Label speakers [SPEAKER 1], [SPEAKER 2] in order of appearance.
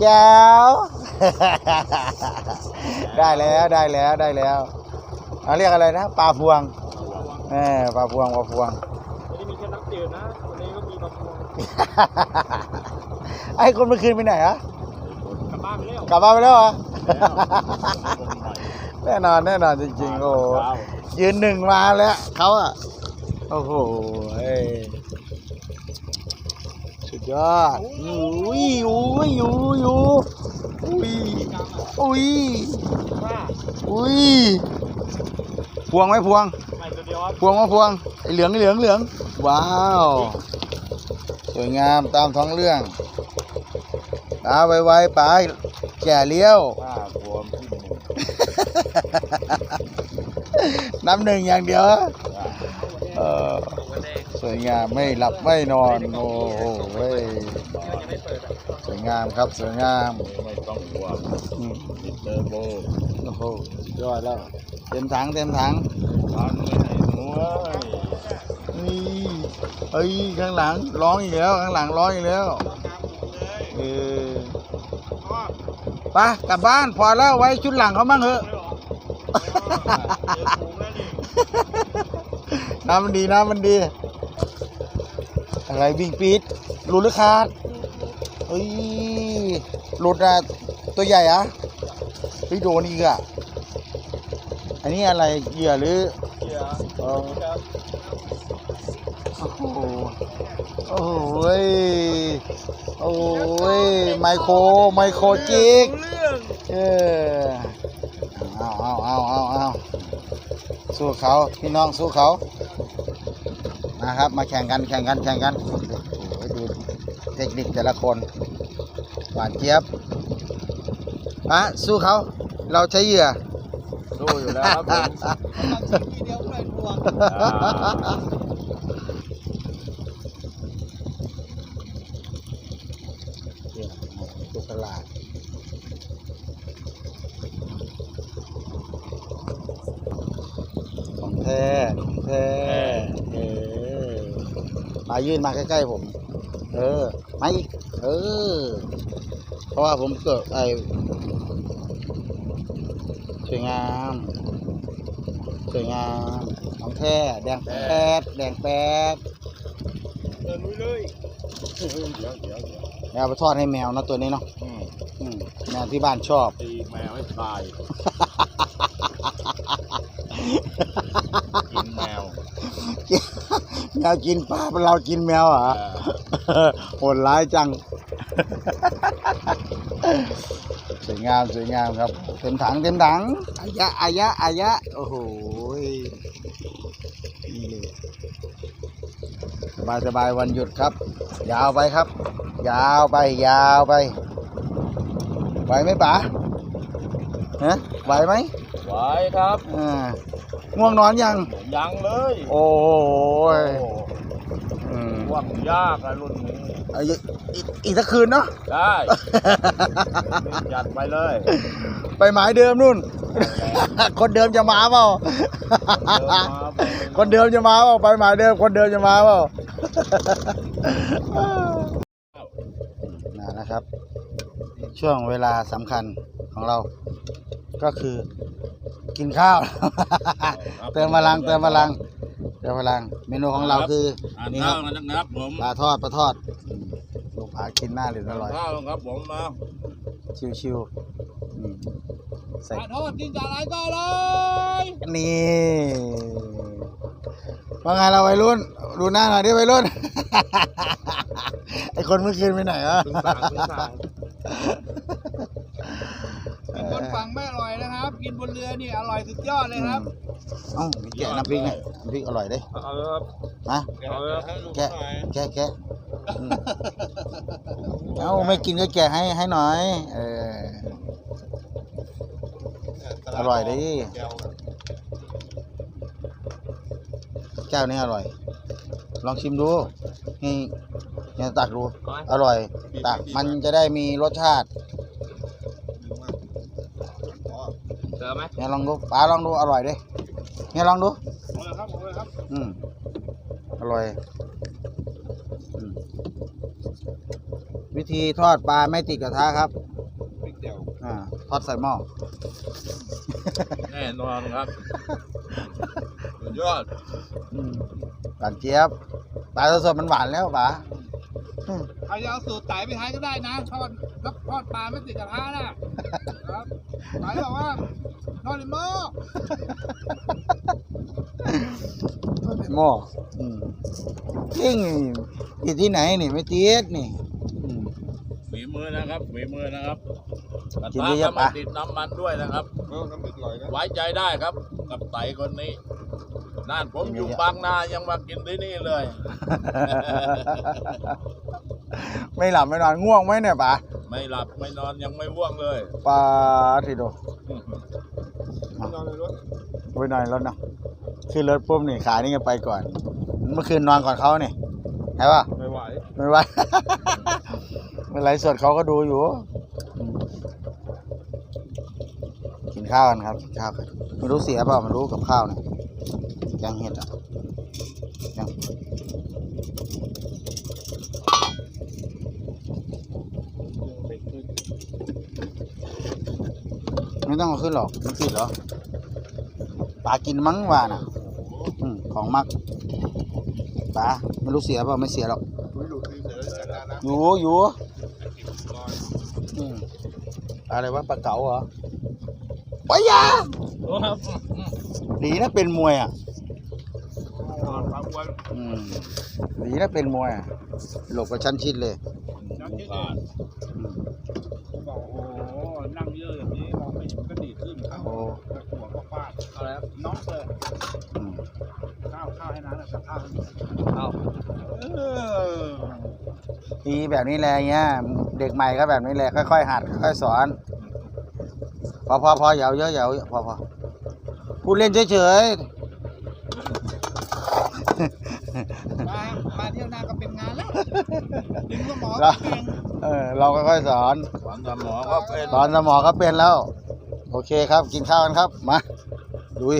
[SPEAKER 1] แจ๋ว ได้แล้วได้แล้วได้แล้วเอาเรียกอะไรนะปลาพวงเออปลาพวงปลาพวง
[SPEAKER 2] ไม่ได้มีแค่น้ำจืดนะวันนี้ก็มีปลาพวง
[SPEAKER 1] ไอ้คนเมื่อคืนไปไหนอะ
[SPEAKER 2] กลับบ้านไปแล้ว
[SPEAKER 1] กลับบ้านไปแล้วเหรอแน่นอนแน่นอนจริงๆโอ้โหยืนหนึ่งมาแล้วเขาอะโอ้โหเอ้ย สุดยอดอุ้ยอุ้ยอุ้ยอุ้ยอุ้ย
[SPEAKER 2] ว่า
[SPEAKER 1] อุ้ยพวงไหมพวง
[SPEAKER 2] ไม่ตัวเดียวครับ
[SPEAKER 1] พวงมาพวงไอเหลืองไอเหลืองเหลืองว้าว สวยงามตามท้องเรื่องตาไวๆไปแก่เลี้ยว
[SPEAKER 3] ป้าบวมที่หนึ่ง
[SPEAKER 1] น้ำหนึ่งอย่างเดียวเออ สวยงามไม่หลับไม่นอนโอ้โหเว้ยสวยงามครับสวยงาม
[SPEAKER 3] ไม่ต้องกลัว
[SPEAKER 1] อืม
[SPEAKER 3] ติดเทอร์โบ
[SPEAKER 1] โอ้โหสุดยอดแล้วเต็มถังเต็มถัง
[SPEAKER 3] พันไม่ให้หนูเอ้ย
[SPEAKER 1] นี่เอ้ยข้างหลังร้องอีกแล้วข้างหลังร้องอีกแล้วเออไปกลับบ้านพอแล้วไว้ชุดหลังเขามั่งเถอะน้ำมันดีน้ำมันดี อะไรวิ่งปีดหลุดหรือขาดเอ้ยหลุดอะตัวใหญ่อะไปโดนอีกอะอันนี้อะไรเหยื่อหรือ
[SPEAKER 2] เดี๋ยว
[SPEAKER 1] เออโอ้โหโอ้โหยโอ้ยไมโครไมโครจิก
[SPEAKER 2] เอง
[SPEAKER 1] เออเอาเอาเอาเอาเอาสู้เขาพี่น้องสู้เขา นะครับ มาแข่งกันแข่งกันแข่งกันโอ้โหดูเทคนิคแต่ละคนหวานเจี๊ยบอะสู้เขาเราใช้เหยื่อ
[SPEAKER 3] สู้อยู่แล้วครับผม
[SPEAKER 2] ทีเดียวเลยพวง
[SPEAKER 1] ตัวประหลาดของแท้ของแท้เออ มายื่นมาใกล้ๆผม เออมาอีกเออ เพราะว่าผมเกิดไอสวยงามสวยงามของแท้แดงแป๊ดแดงแป๊ด
[SPEAKER 2] เดินลุยเลย
[SPEAKER 3] เดี๋ยวเดี๋ยวเดี๋ยว
[SPEAKER 1] แล้วเอาไปทอดให้แมวเนาะตัวนี้เนาะ
[SPEAKER 3] อืม
[SPEAKER 1] อืมแมวที่บ้านชอบ
[SPEAKER 3] ตีแมวให้ตายกินแมว
[SPEAKER 1] แมวกินปลาเรากินแมวเหรอ
[SPEAKER 3] เออ
[SPEAKER 1] โหดร้ายจัง สวยงามสวยงามครับ เต็มถังเต็มถังอายะอายะอายะ โอ้โหยนี่เลยสบายสบายวันหยุดครับ ยาวไปครับ ยาวไปยาวไปไหวไหมป๋าฮะไหวไหม
[SPEAKER 3] ไหวครับ
[SPEAKER 1] อ่าง่วงนอนยัง
[SPEAKER 3] ยังเลย
[SPEAKER 1] โอ้ย
[SPEAKER 3] โอ้
[SPEAKER 1] อืม
[SPEAKER 3] ว่างยากอะรุ่นนี้
[SPEAKER 1] เอาอีกอีกอีกสักคืนเนาะ
[SPEAKER 3] ได้จัดไปเลย
[SPEAKER 1] ไปหมายเดิมนู่น คนเดิมจะมาเปล่า คนเดิมจะมาเปล่าไปหมายเดิม คนเดิมจะมาเปล่า นะนะครับ ช่วงเวลาสำคัญของเรา ก็คือกินข้าว เติมพลังเติมพลังเติมพลัง เมนูของเราคือ
[SPEAKER 3] อ่าน
[SPEAKER 1] นี่ค
[SPEAKER 3] ข้า
[SPEAKER 1] รั
[SPEAKER 3] ว
[SPEAKER 1] บ
[SPEAKER 3] นะครับผม
[SPEAKER 1] ปลาทอดปลาทอดอืมลูกผากินหน้าเหลืองอ
[SPEAKER 3] อ่าน
[SPEAKER 1] ร่อย
[SPEAKER 3] ข้าวครับผมมา
[SPEAKER 1] ชิวๆอืมใส่
[SPEAKER 2] ปลาทอดกินกับอะไรก็อร่อย
[SPEAKER 1] นี่ว่าไงเราวัยรุ่น ดูหน้าหน่อยดิวัยรุ่น ไอคนเมื่อคืนไปไหนวะ
[SPEAKER 2] ถึงสางถึงสางกิน บนฝั่งไม่อร่อยนะครับ กินบนเรือนี่อร่อยสุดยอดเลยครับ
[SPEAKER 1] เอ้ามีแกะน้ำพริกเนี่ยน้ำพริกอร่อยเด้
[SPEAKER 2] เอาเลยครับ
[SPEAKER 1] มา
[SPEAKER 2] เอาเลยครับ
[SPEAKER 1] แกะแกะแกะอืมเอ้าไม่กินก็แกะให้ให้หน่อย เออ อร่อยดิแก้วนี้อร่อย ลองชิมดูนี่เนี่ยตักดู อร่อย ตักมันจะได้มีรสชาติ
[SPEAKER 2] เจอไหม
[SPEAKER 1] เนี่ยลองดูป้าลองดูอร่อยดิเนี่ยลองดู
[SPEAKER 2] เอาเลยครับเอาเลยครับ
[SPEAKER 1] อืมอร่อยอืมวิธีทอดปลาไม่ติดกระทะครับ
[SPEAKER 2] พริกเดียว
[SPEAKER 1] อ่าทอดใส่หม้อ
[SPEAKER 3] แน่นอนครับสุดยอด
[SPEAKER 1] อืมหวานเจี๊ยบปลาสดๆมันหวานแล้วป๋าอืม
[SPEAKER 2] ใครจะเอาสูตรไต่ไปใช้ก็ได้นะทอดรับทอดปลาไม่ติดกระทะนะครับไต่บอกว่า ทอดในหม้อ
[SPEAKER 1] ทอดใส่หม้ออืมจริงติดที่ไหนนี่ไม่ติดนี่อืม
[SPEAKER 3] ฝีมือนะครับฝีมือนะครับกระ
[SPEAKER 1] กิน
[SPEAKER 3] ทะ
[SPEAKER 1] ได้เย
[SPEAKER 3] ก็
[SPEAKER 1] อะ
[SPEAKER 3] ไม่
[SPEAKER 1] ปะ
[SPEAKER 3] ติดน้ำมันด้วยนะครับ
[SPEAKER 2] เออน้ำพริกลอยนะ
[SPEAKER 3] ไว้ใจได้ครับ กับไต่คนนี้น่านผมอยู่บางนายังมากินที่นี่เลย
[SPEAKER 1] ไม่หลับไม่นอนง่วงไหมเนี่ยป๋า
[SPEAKER 3] ไม่หลับไม่นอนยังไม่ว่วงเลย
[SPEAKER 1] ปลาทีโด
[SPEAKER 2] นอนในรถ
[SPEAKER 1] ไปนอนรถเนาะขึ้นรถปุ๊บนี่ขานี่ก็ไปก่อน เมื่อคืนนอนก่อนเขาเนี่ยใช่ป่ะ
[SPEAKER 2] ไม่ไหว
[SPEAKER 1] ไม่ไหวเมื่อไรสดเขาก็ดูอยู่อืมกินข้าวกันครับกินข้าวกันไม่รู้เสียเปล่าไม่รู้กับข้าวเนี่ยแกงเห็ดอะแกง ไม่ต้องเอาขึ้นหรอกมันติดเหรอปลากินมั้งว่าน่ะอืมของมักปลาไม่รู้เสียเปล่าไม่เสียหรอก
[SPEAKER 2] คุยหลุดที่เสือจัดการนะ
[SPEAKER 1] อยู่อยู่อืมอะไรวะปลาเก๋าเหรอปอยาดีนะเป็นมวยอะ
[SPEAKER 2] ความวัน
[SPEAKER 1] อืมดีนะเป็นมวยอะหลบกระชั้นชิดเลย
[SPEAKER 2] นักที่เด่นบอกโอ้โหนั่งเยอะอย่างนี้มองไม่เห็นก็ดีขึ้นข้าว
[SPEAKER 1] โอ้
[SPEAKER 2] หัวก็ฟาดอะไรครับน้องเลย
[SPEAKER 1] อืม
[SPEAKER 2] ข้าวข้าวให้น้าแต่ข้าวให้ข้าวเออ
[SPEAKER 1] ดีแบบนี้แหละเงี้ย เด็กใหม่ก็แบบนี้แหละค่อยๆหัดค่อยๆสอน พอพอพออย่าเอาเยอะอย่าเอาเยอะพอพอพูดเล่นเฉย
[SPEAKER 2] มามาเที่ยวนาก็เป็นงานแล้วดึงก็หมอ
[SPEAKER 1] ๆเรา
[SPEAKER 2] เก่ง
[SPEAKER 1] เออเราค่อยๆสอน
[SPEAKER 3] สอนสมองก็เป็น
[SPEAKER 1] ตอนสมองก็เป็นแล้ว โอเคครับ กินข้าวกันครับ มาลุย